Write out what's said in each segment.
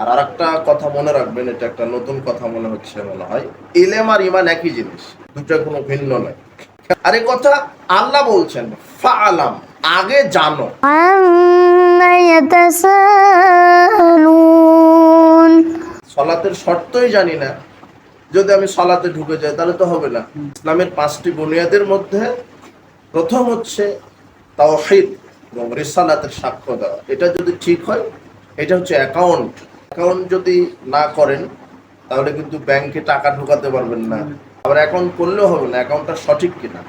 আর আরেকটা কথা মনে রাখবেন এটা একটা নতুন কথা মনে হচ্ছে মনে হয়। ইলেম আর ইমান একই জিনিস দুটা কোনো ভিন্ন নয়। আর এই কথা আল্লাহ বলছেন ফা আলাম আগে জানো। সলাতের শর্তই জানি না। যদি আমি সলাতে ঢুকে যাই তাহলে তো হবে না। ইসলামের পাঁচটি বুনিয়াদের মধ্যে প্রথম হচ্ছে তাওহিদ এবং রিসালাতের সাক্ষ্য দেওয়া। এটা যদি ঠিক হয় এটা হচ্ছে অ্যাকাউন্ট। অ্যাকাউন্ট যদি না করেন তাহলে কিন্তু ব্যাংকে টাকা ঢোকাতে পারবেন না। আবার অ্যাকাউন্ট করলেও হবে না অ্যাকাউন্টটা সঠিক কিনা।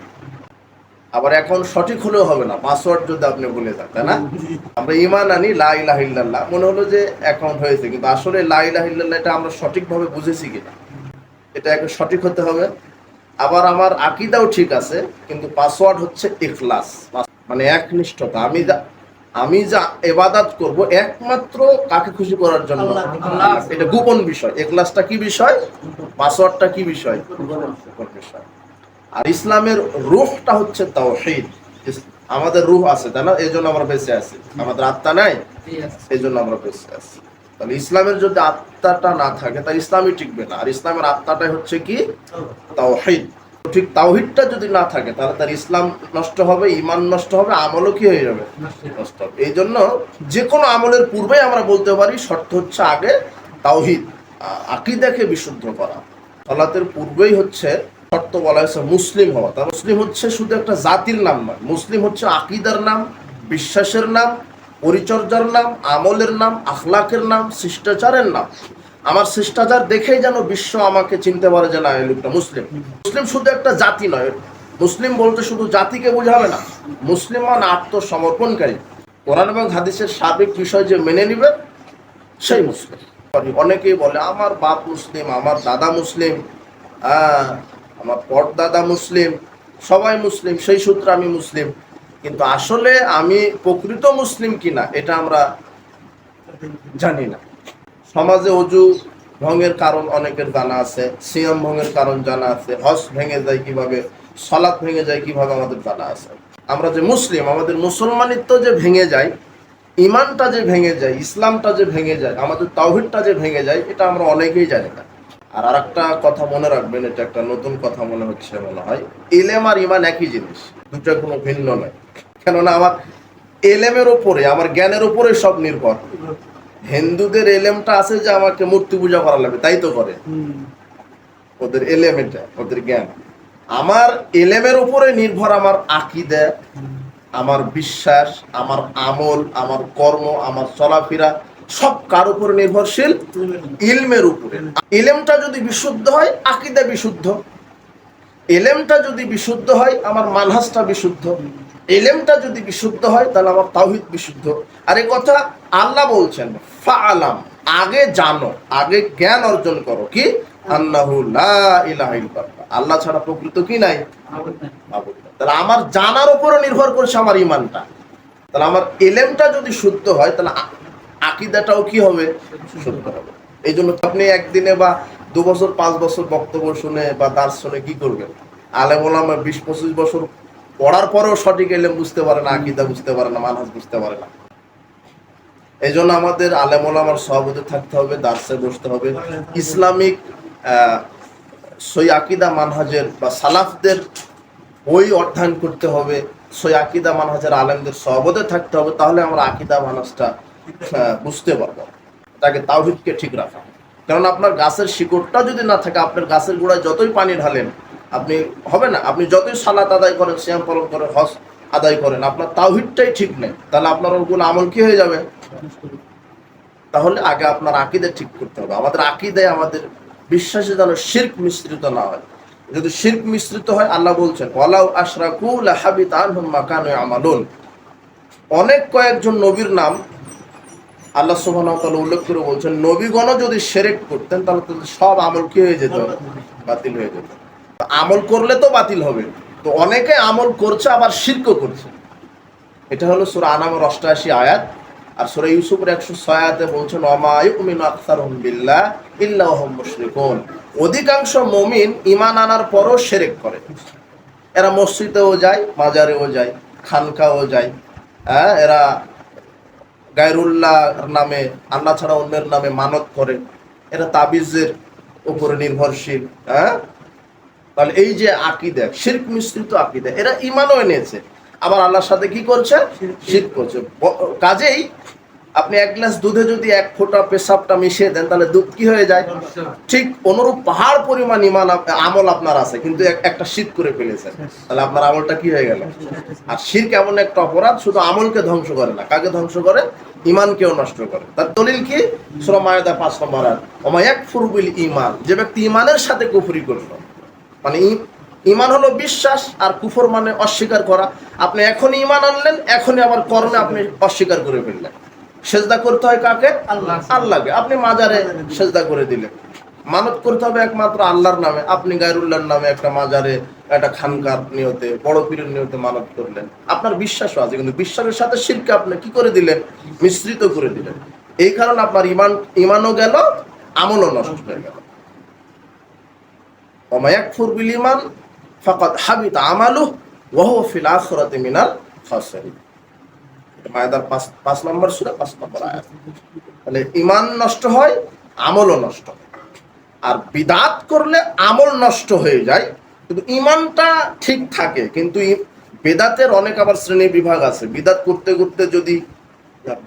আবার অ্যাকাউন্ট সঠিক হলেও হবে না পাসওয়ার্ড যদি আপনি বলে যান তাই না? আমরা ইমান আনি লা ইলাহা মনে হলো যে অ্যাকাউন্ট হয়েছে কিন্তু আসলে লা ইলাহা এটা আমরা সঠিকভাবে বুঝেছি কিনা। এটা একটু সঠিক হতে হবে। আবার আমার আকিদাও ঠিক আছে কিন্তু পাসওয়ার্ড হচ্ছে ইখলাস। মানে একনিষ্ঠতা। আমি আমি যা এবাদাত করব একমাত্র কাকে খুশি করার জন্য? এটা গোপন বিষয়। এখলাসটা কি বিষয়? পাসওয়ার্ডটা কি বিষয়? বিষয়। আর ইসলামের রূহটা হচ্ছে তাওহীদ। আমাদের রূহ আছে তাই না? এই জন্য আমরা বেঁচে আছি। আমাদের আত্মা নাই? এই জন্য আমরা বেঁচে আছি। তাহলে ইসলামের যদি আত্মাটা না থাকে তাহলে ইসলামই টিকবে না। আর ইসলামের আত্মাটাই হচ্ছে কি? তাওহীদ। ঠিক তাওহীদটা যদি না থাকে তাহলে তার ইসলাম নষ্ট হবে ইমান নষ্ট হবে আমলও কি হয়ে যাবে? নষ্ট হবে। এই জন্য যে কোনো আমলের পূর্বেই আমরা বলতে পারি শর্ত হচ্ছে আগে তাওহিদ আকীদাকে বিশুদ্ধ করা। সলাতের পূর্বেই হচ্ছে শর্ত বলা হয়েছে মুসলিম হওয়া। তার মুসলিম হচ্ছে শুধু একটা জাতির নাম নয় মুসলিম হচ্ছে আকিদার নাম বিশ্বাসের নাম পরিচর্যার নাম আমলের নাম আখলাকের নাম শিষ্টাচারের নাম। আমার শিষ্টাচার দেখেই যেন বিশ্ব আমাকে চিনতে পারে যে না, এই লোকটা মুসলিম। মুসলিম শুধু একটা জাতি নয়। মুসলিম বলতে শুধু জাতিকে বোঝাবে না মুসলিম মানে আত্মসমর্পণকারী। কোরআন এবং হাদিসের সার্বিক বিষয় যে মেনে নিবে, সেই মুসলিম। অনেকেই বলে, আমার বাপ মুসলিম, আমার দাদা মুসলিম আমার পরদাদা মুসলিম, সবাই মুসলিম, সেই সূত্রে আমি মুসলিম। কিন্তু আসলে আমি প্রকৃত মুসলিম কিনা, এটা আমরা জানি না। সমাজে অজু ভঙ্গের কারণ অনেকের জানা আছে, সিয়াম ভঙ্গের কারণ জানা আছে হজ ভেঙে যায় কীভাবে, সলাৎ ভেঙে যায় কীভাবে আমাদের জানা আছে। আমরা যে মুসলিম, আমাদের মুসলমানিত্ব যে ভেঙে যায়, ইমানটা যে ভেঙে যায়, ইসলামটা যে ভেঙে যায়, আমাদের তাওহিদটা যে ভেঙে যায়, এটা আমরা অনেকেই জানি না। আর আরেকটা কথা মনে রাখবেন, এটা একটা নতুন কথা মনে হচ্ছে মনে হয় এলেম আর ইমান একই জিনিস দুটো কোনো ভিন্ন নয়। কেননা আমার এলেমের ওপরে আমার জ্ঞানের ওপরে সব নির্ভর। হিন্দুদের এলেমটা আছে যে আমাকে মূর্তি পূজা করা লাগবে তাই তো করে। ওদের এলেম এটা ওদের জ্ঞান। আমার এলেমের উপরে নির্ভর আমার আকিদা আমার বিশ্বাস আমার আমল আমার কর্ম আমার চলাফেরা সব কার উপরে নির্ভরশীল? ইলমের উপরে। ইলেমটা যদি বিশুদ্ধ হয় আকিদা বিশুদ্ধ। এলেমটা যদি বিশুদ্ধ হয় আমার মানহাজটা বিশুদ্ধ। এলেমটা যদি বিশুদ্ধ হয় তাহলে আমার তাওহিদ বিশুদ্ধ। আর এ কথা আল্লাহ বলছেন ফাআলাম আগে জানো আগে জ্ঞান অর্জন করো। কি? ইল্লাল্লাহ। আল্লাহ ছাড়া প্রকৃত কি নাই? তাহলে আমার জানার উপরে নির্ভর করছে আমার ইমানটা তাহলে আমার এলেমটা যদি শুদ্ধ হয় তাহলে আকিদাটাও কি হবে? শুদ্ধ হবে। এই জন্য আপনি একদিনে বা দু বছর পাঁচ বছর বক্তব্য শুনে বা দাস শুনে কি করবেন? আলেম ওলামা বিশ পঁচিশ বছর পড়ার পরেও সঠিক এলেম বুঝতে পারে না আকিদা বুঝতে পারে না মানহাজ বুঝতে পারে না। এই জন্য আমাদের আলেম আমার সভাপতি থাকতে হবে দার্সে বসতে হবে। ইসলামিক সই আকিদা মানহাজের বা সালাফদের বই অধ্যয়ন করতে হবে সই আকিদা মানহাজের আলেমদের সহবতে থাকতে হবে তাহলে আমরা আকিদা আহ, বুঝতে পারব। তাকে তাওহিদকে ঠিক রাখা। কারণ আপনার গাছের শিকড়টা যদি না থাকে আপনার গাছের গোড়ায় যতই পানি ঢালেন আপনি হবে না? আপনি যতই সালাত আদায় করেন শ্যাম পালন করেন হজ আদায় করেন আপনার তাওহিদটাই ঠিক নেই। তাহলে আপনার ওগুলো আমল কি হয়ে যাবে? তাহলে আগে আপনার আকিদা ঠিক করতে হবে। আমাদের আকিদায় আমাদের বিশ্বাসে যেন শির্ক মিশ্রিত না হয়। যদি শির্ক মিশ্রিত হয়, আল্লাহ বলছেন, ওয়ালাউ আশরাকু লাহাবিত আনহুম মা কানু ইয়ামালুন। অনেক কয়েকজন নবীর নাম আল্লাহ সুবহানাহু উল্লেখ করে বলছেন, নবীগণও যদি শিরক করতেন, তাহলে তাদের সব আমল কি হয়ে যেত? বাতিল হয়ে যেত। আমল করলে তো বাতিল হবে। তো অনেকে আমল করছে, আবার শিরকও করছে। এটা হলো সূরা আনামের অষ্টআশি আয়াত। আর সূরা ইউসুফের একশো ছয় আয়াতে বলছেন ওমা ইউমিনু আকসারুহুম বিল্লাহ ইল্লা মুশরিকুন। অধিকাংশ মমিন ঈমান আনার পরও শিরক করে। এরা মসজিদেও যায়, মাজারেও যায়, খানকাও যায়। হ্যাঁ এরা গায়রুল্লাহর নামে, আল্লাহ ছাড়া অন্যের নামে মানত করে। এরা তাবিজের উপরে নির্ভরশীল হ্যাঁ? তাহলে এই যে আকিদা, শির্ক মিশ্রিত আকিদা, এরা ইমানও এনেছে। আবার আল্লাহর সাথে কি করছে? শীত করছে। কাজেই আপনি এক গ্লাস দুধে যদি এক ফোঁটা পেশাবটা মিশিয়ে দেন তাহলে দুধ কি হয়ে যায়? ঠিক অনুরূপ পাহাড় পরিমাণ ইমান আমল আপনার আছে কিন্তু এক- একটা শীত করে ফেলেছেন। তাহলে আপনার আমলটা কি হয়ে গেল? আর শির্ক এমন একটা অপরাধ শুধু আমলকে ধ্বংস করে না কাকে ধ্বংস করে? ইমানকেও নষ্ট করে। তার দলিল কি? সুরা মায়দা পাঁচ নম্বর আয়াত ওমা ইয়াকফুরু বিল ঈমান যে ব্যক্তি ইমানের সাথে কুফরি করল মানে ইমান হলো বিশ্বাস আর কুফর মানে অস্বীকার করা। আপনি এখনই ইমান আনলেন, এখনই আবার কর্মে আপনি অস্বীকার করে ফেললেন। সেজদা করতে হয় কাকে? আল্লাহকে। আপনি মাজারে সেজদা করে দিলেন। মানত করতে হবে একমাত্র আল্লাহর নামে। আপনি গায়রুল্লাহর নামে একটা মাজারে একটা খানকার নিয়তে, বড় পীরের নিয়তে মানত করলেন। আপনার বিশ্বাসও আছে, কিন্তু বিশ্বাসের সাথে শিরকে আপনি কি করে দিলেন? মিশ্রিত করে দিলেন। এই কারণে আপনার ইমান, ইমানও গেল, আমলও নষ্ট হয়ে গেল। অমায়াক ফুরবিল ইমান ফকত হাবিত আমালু ওহ ফিলাখরত মিনাল খসরি মায়েদার পাঁচ পাঁচ নম্বর সুরা, পাঁচ নম্বর আয়াত। তাহলে ইমান নষ্ট হয়, আমলও নষ্ট আর বিদাত করলে আমল নষ্ট হয়ে যায়। কিন্তু ইমানটা ঠিক থাকে, কিন্তু বেদাতের অনেক আবার শ্রেণি বিভাগ আছে। বিদাত করতে করতে যদি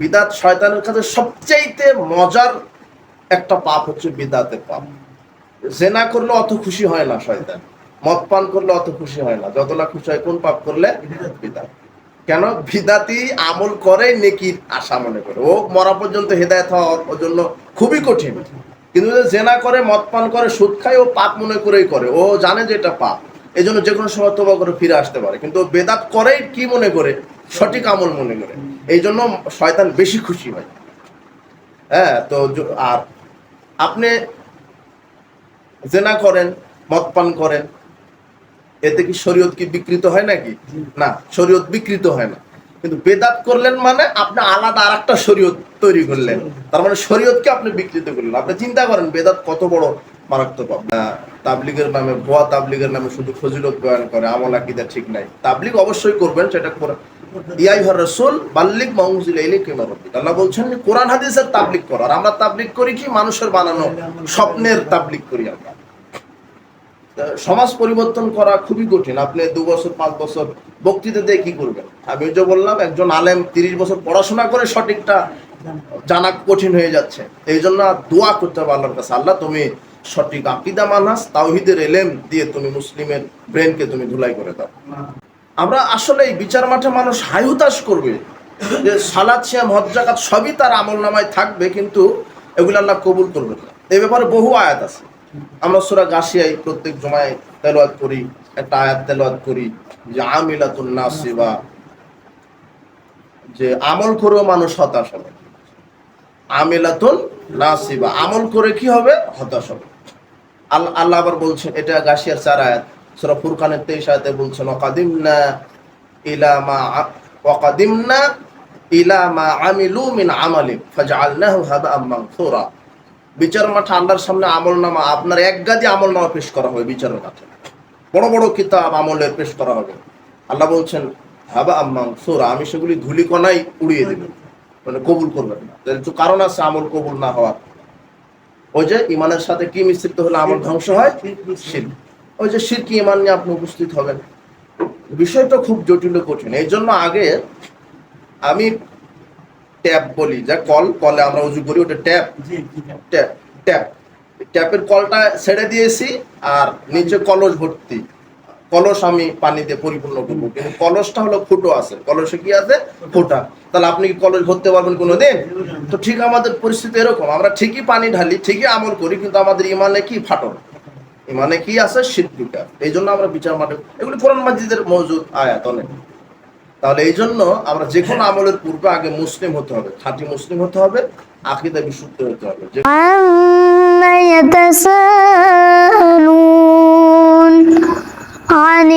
বিদাত শয়তানের কাছে সবচাইতে মজার একটা পাপ হচ্ছে বিদাতের পাপ। জেনা করলে অত খুশি হয় না শয়তান। মদ পান করলে অত খুশি হয় না। যতটা খুশি হয় কোন পাপ করলে? কেন? বিদাতি আমল করে, নেকির আশা মনে করে। ও মরা পর্যন্ত হেদায়ত হওয়া ওর জন্য খুবই কঠিন। কিন্তু জেনা করে, মদ পান করে, সুদ খায়, ও পাপ মনে করেই করে। ও জানে যে এটা পাপ। এই জন্য যে কোনো সময় তোবা করে ফিরে আসতে পারে। কিন্তু বেদাত করেই কি মনে করে? সঠিক আমল মনে করে। এই জন্য শয়তান বেশি খুশি হয়। হ্যাঁ তো আর আপনি জেনা করেন, মদ পান করেন এতে কি শরীয়ত কি বিকৃত হয় নাকি? না শরীয়ত বিকৃত হয় না। কিন্তু বেদাত করলেন মানে আপনি আলাদা আর একটা শরীয়ত তৈরি করলেন। তার মানে শরীয়তকে আপনি বিকৃত করলেন। আপনি চিন্তা করেন বেদাত কত বড় মারাত্মক। তাবলিগের নামে ভুয়া তাবলিগের নামে শুধু ফজিলত বয়ান করে আমল আকিদা ঠিক নাই। তাবলিগ অবশ্যই করবেন সেটা করে ইয়াই হর রসুল বাল্লিক মাহমুজিল ইলাইকা রাব্বিক। আল্লাহ বলছেন কোরআন হাদিসের তাবলিগ করো। আর আমরা তাবলিগ করি কি? মানুষের বানানো স্বপ্নের তাবলিগ করি আমরা। সমাজ পরিবর্তন করা খুবই কঠিন। আপনি দু বছর, পাঁচ বছর বক্তৃতা দিয়ে কি করবেন? আমি যে বললাম, একজন আলেম তিরিশ বছর পড়াশোনা করে সঠিকটা জানা কঠিন হয়ে যাচ্ছে। এই জন্য দোয়া করতে হবে আল্লাহর কাছে। আল্লাহ, তুমি সঠিক আকিদা মানাস তাওহিদের এলেম দিয়ে তুমি মুসলিমের ব্রেনকে তুমি ধুলাই করে দাও। আমরা আসলে এই বিচার মাঠে মানুষ হায়ুতাস করবে যে সালাদ, সিয়াম, হজ জাকাত সবই তার আমল নামায় থাকবে, কিন্তু এগুলো আল্লাহ কবুল করবে না। এই ব্যাপারে বহু আয়াত আছে। আমরা সুরা গাছিয়াই প্রত্যেক জমায় তেলাওয়াত করি, একটা আয়াত তেলাওয়াত করি, যে আমিলাতুন নাসিবা, যে আমল করেও মানুষ হতাশ হবে। আমিলাতুন নাসিবা, আমল করে কি হবে? হতাশ হবে। আল- আল্লাহ আবার বলছেন, এটা গাছিয়ার চার আয়াত। সুরা ফুরকানের তেইশ আয়াতে বলছেন, ওয়াকাদিমনা ইলা মা আ- ওয়াকাদিমনা ইলা মা আমিলু মিন আমালিন ফাজআলনাহু হাবাআম মানসুরা বিচার মাঠে আল্লাহর সামনে আমল নামা, আপনার এক গাদি আমল নামা পেশ করা হবে বিচারের মাঠে। বড় বড় কিতাব আমলের পেশ করা হবে। আল্লাহ বলছেন, হাবা আম্মাম সোরা, আমি সেগুলি ধুলিকণাই উড়িয়ে দেব। মানে কবুল করবেন না। একটু কারণ আছে আমল কবুল না হওয়ার। ওই যে ইমানের সাথে কি মিশ্রিত হলে আমল ধ্বংস হয়? শির ওই যে শির কি ইমান নিয়ে আপনি উপস্থিত হবেন। বিষয়টা খুব জটিল কঠিন। এই জন্য আগে আমি ট্যাপ বলি যা কল কলে আমরা উজু করি ওটা ট্যাপ। Tap tap. ট্যাপের কলটা ছেড়ে দিয়েছি আর নিচে কলস ভর্তি। কলস আমি পানি দিয়ে পরিপূর্ণ করব কিন্তু কলসটা হলো ফুটো আছে। কলসে কি আছে? ফোটা। তাহলে আপনি কি কলস ভরতে পারবেন কোনো দিন তো ঠিক আমাদের পরিস্থিতি এরকম আমরা ঠিকই পানি ঢালি ঠিকই আমল করি কিন্তু আমাদের ইমানে কি ফাটল? ইমানে কি আছে? শীতটা এই জন্য আমরা বিচার মাঠে এগুলি কোরআন মাজিদের মজুদ আয়াত অনেক। তাহলে এই জন্য আমরা যে কোনো হ্যাঁ। আমলের পূর্বে আগে মুসলিম হতে হবে খাঁটি মুসলিম হতে হবে আকিদা বিশুদ্ধ হতে হবে। عن